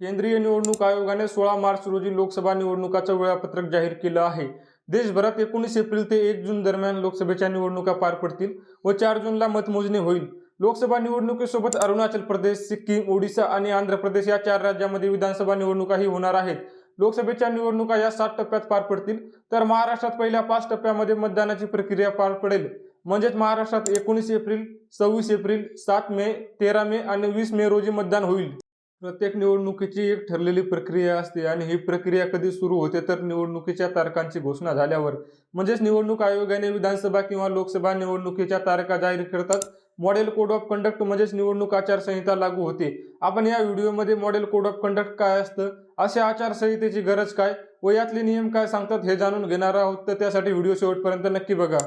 केंद्रीय निवडणूक आयोगाने सोळा मार्च रोजी लोकसभा निवडणुकाचं वेळापत्रक जाहीर केलं आहे. देशभरात एकोणीस एप्रिल ते एक जून दरम्यान लोकसभेच्या निवडणुका पार पडतील व चार जूनला मतमोजणी होईल. लोकसभा निवडणुकीसोबत अरुणाचल प्रदेश सिक्कीम ओडिशा आणि आंध्र प्रदेश या चार राज्यांमध्ये विधानसभा निवडणुकाही होणार आहेत. लोकसभेच्या निवडणुका या सात टप्प्यात पार पडतील तर महाराष्ट्रात पहिल्या पाच टप्प्यामध्ये मतदानाची प्रक्रिया पार पडेल. म्हणजेच महाराष्ट्रात एकोणीस एप्रिल सव्वीस एप्रिल सात मे तेरा मे आणि वीस मे रोजी मतदान होईल. प्रत्येक निवडणुकीची एक ठरलेली प्रक्रिया असते आणि ही प्रक्रिया कधी सुरू होते तर निवडणुकीच्या तारखांची घोषणा झाल्यावर. म्हणजेच निवडणूक आयोगाने विधानसभा किंवा लोकसभा निवडणुकीच्या तारखा जाहीर करतात. मॉडेल कोड ऑफ कंडक्ट म्हणजेच निवडणूक आचारसंहिता लागू होते. आपण या व्हिडिओमध्ये मॉडेल कोड ऑफ कंडक्ट काय असतं अशा आचारसंहितेची गरज काय व यातले नियम काय सांगतात हे जाणून घेणार आहोत. तर त्यासाठी व्हिडिओ शेवटपर्यंत नक्की बघा.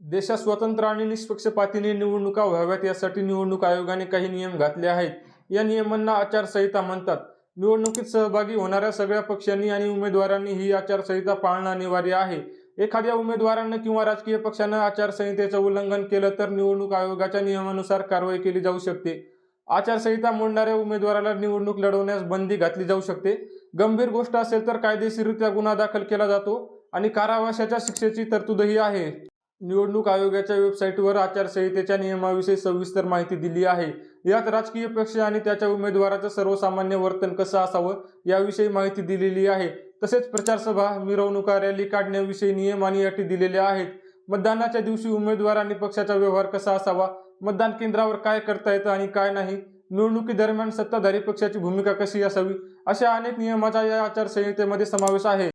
देशात स्वतंत्र आणि निष्पक्षपातीने निवडणुका व्हाव्यात यासाठी निवडणूक आयोगाने काही नियम घातले आहेत. या नियमांना आचारसंहिता म्हणतात. निवडणुकीत सहभागी होणाऱ्या सगळ्या पक्षांनी आणि उमेदवारांनी ही आचारसंहिता पाळणं अनिवार्य आहे. एखाद्या उमेदवारानं किंवा राजकीय पक्षानं आचारसंहितेचं उल्लंघन केलं तर निवडणूक आयोगाच्या नियमानुसार कारवाई केली जाऊ शकते. आचारसंहिता मोडणाऱ्या उमेदवाराला निवडणूक लढवण्यास बंदी घातली जाऊ शकते. गंभीर गोष्ट असेल तर कायदेशीररित्या गुन्हा दाखल केला जातो आणि कारावासाच्या शिक्षेची तरतूदही आहे. निवडणूक आयोगाच्या वेबसाईटवर आचारसंहितेच्या नियमाविषयी सविस्तर माहिती दिली आहे. यात राजकीय पक्ष आणि त्याच्या उमेदवाराचं सर्वसामान्य वर्तन कसं असावं याविषयी माहिती दिलेली आहे. तसेच प्रचारसभा मिरवणुका रॅली काढण्याविषयी नियम आणि अटी दिलेल्या आहेत. मतदानाच्या दिवशी उमेदवार आणि पक्षाचा व्यवहार कसा असावा मतदान केंद्रावर काय करता येतं आणि काय नाही निवडणुकीदरम्यान सत्ताधारी पक्षाची भूमिका कशी असावी अशा अनेक नियमाचा या आचारसंहितेमध्ये समावेश आहे.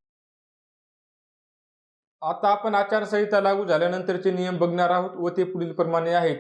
आता आपण आचारसंहिता लागू झाल्यानंतरचे नियम बघणार आहोत व ते पुढील प्रमाणे आहेत.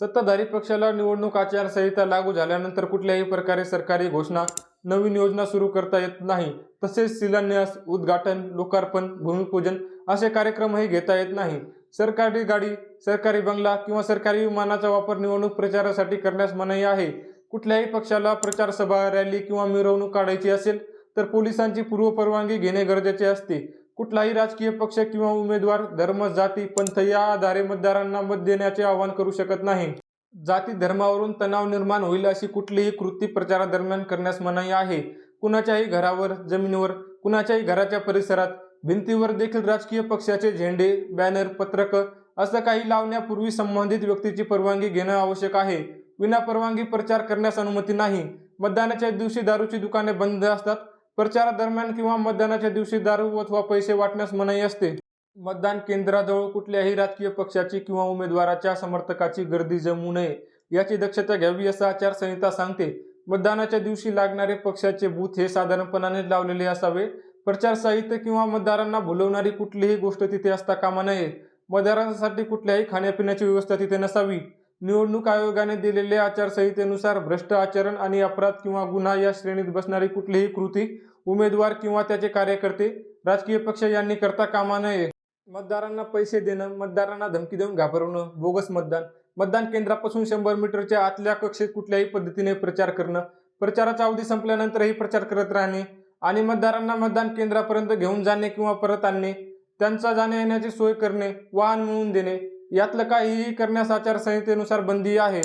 सत्ताधारी पक्षाला निवडणूक आचारसंहिता लागू झाल्यानंतर कुठल्याही प्रकारे सरकारी घोषणा नवीन योजना सुरू करता येत नाही. तसेच शिलान्यास उद्घाटन लोकार्पण भूमिपूजन असे कार्यक्रमही घेता येत नाही. सरकारी गाडी सरकारी बंगला किंवा सरकारी विमानाचा वापर निवडणूक प्रचारासाठी करण्यास मनाई आहे. कुठल्याही पक्षाला प्रचार सभा रॅली किंवा मिरवणूक काढायची असेल तर पोलिसांची पूर्वपरवानगी घेणे गरजेचे असते. कुठलाही राजकीय पक्ष किंवा उमेदवार धर्म जाती पंथ या आधारे मतदारांना मत देण्याचे आवाहन करू शकत नाही. जाती धर्मावरून तणाव निर्माण होईल अशी कुठलीही कृती प्रचारादरम्यान करण्यास मनाई आहे. कुणाच्याही घरावर जमिनीवर कुणाच्याही घराच्या परिसरात भिंतीवर देखील राजकीय पक्षाचे झेंडे बॅनर पत्रक असं काही लावण्यापूर्वी संबंधित व्यक्तीची परवानगी घेणं आवश्यक आहे. विना परवानगी प्रचार करण्यास अनुमती नाही. मतदानाच्या दिवशी दारूची दुकाने बंद असतात. प्रचारादरम्यान किंवा मतदानाच्या दिवशी दारू अथवा पैसे वाटण्यास मनाई असते. मतदान केंद्राजवळ कुठल्याही राजकीय पक्षाची किंवा उमेदवाराच्या समर्थकाची गर्दी जमू नये याची दक्षता घ्यावी असं आचारसंहिता सांगते. मतदानाच्या दिवशी लागणारे पक्षाचे बूथ हे साधारणपणाने लावलेले असावे. प्रचार साहित्य किंवा मतदारांना भुलवणारी कुठलीही गोष्ट तिथे असता कामा नये. मतदारांसाठी कुठल्याही खाण्यापिण्याची व्यवस्था तिथे नसावी. निवडणूक आयोगाने दिलेल्या आचारसंहितेनुसार भ्रष्ट आचरण आणि अपराध किंवा गुन्हा या श्रेणीत बसणारी कुठलीही कृती उमेदवार किंवा त्याचे कार्यकर्ते राजकीय पक्ष यांनी करता कामा नये. मतदारांना पैसे देणं मतदारांना धमकी देऊन घाबरवणं बोगस मतदान मतदान केंद्रापासून शंभर मीटरच्या आतल्या कक्षेत कुठल्याही पद्धतीने प्रचार करणं प्रचाराचा अवधी संपल्यानंतरही प्रचार करत राहणे आणि मतदारांना मतदान केंद्रापर्यंत घेऊन जाणे किंवा परत आणणे त्यांचा जाण्या येण्याची सोय करणे वाहन मिळवून देणे यातलं काहीही करण्यास आचारसंहितेनुसार बंदी आहे.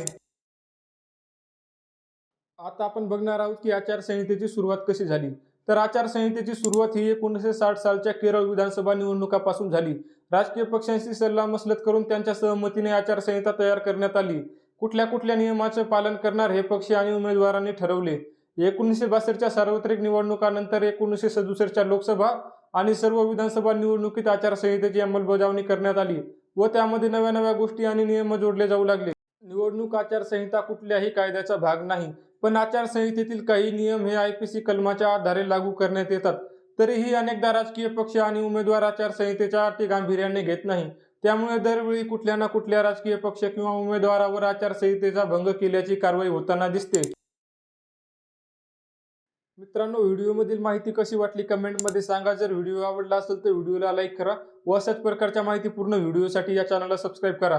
आता आपण बघणार आहोत की आचारसंहितेची सुरुवात कशी झाली. तर आचारसंहितेची सुरुवात ही एकोणीसशे साठ सालच्या केरळ विधानसभा निवडणुकापासून झाली. राजकीय पक्षांशी सल्लामसलत करून त्यांच्या सहमतीने आचारसंहिता तयार करण्यात आली. कुठल्या कुठल्या नियमाचे पालन करणार हे पक्ष आणि उमेदवारांनी ठरवले. एकोणीसशे बासष्टच्या सार्वत्रिक निवडणुकानंतर एकोणीसशे सदुसष्टच्या लोकसभा आणि सर्व विधानसभा निवडणुकीत आचारसंहितेची अंमलबजावणी करण्यात आली. व त्यामध्ये नव्या नव्या गोष्टी आणि नियम जोडले जाऊ लागले. निवडणूक आचारसंहिता कुठल्याही कायद्याचा भाग नाही पण आचारसंहितेतील काही नियम हे आय पी सी कलमाच्या आधारे लागू करण्यात येतात. तरीही अनेकदा राजकीय पक्ष आणि उमेदवार आचारसंहितेच्या अटी गांभीर्याने घेत नाही. त्यामुळे दरवेळी कुठल्या ना कुठल्या राजकीय पक्ष किंवा उमेदवारावर आचारसंहितेचा भंग केल्याची कारवाई होताना दिसते. मित्रांनो व्हिडिओमधील माहिती कशी वाटली कमेंटमध्ये सांगा. जर व्हिडिओ आवडला असेल तर व्हिडिओला लाईक करा व अशाच प्रकारच्या माहिती पूर्ण व्हिडिओसाठी या चॅनलला सबस्क्राईब करा.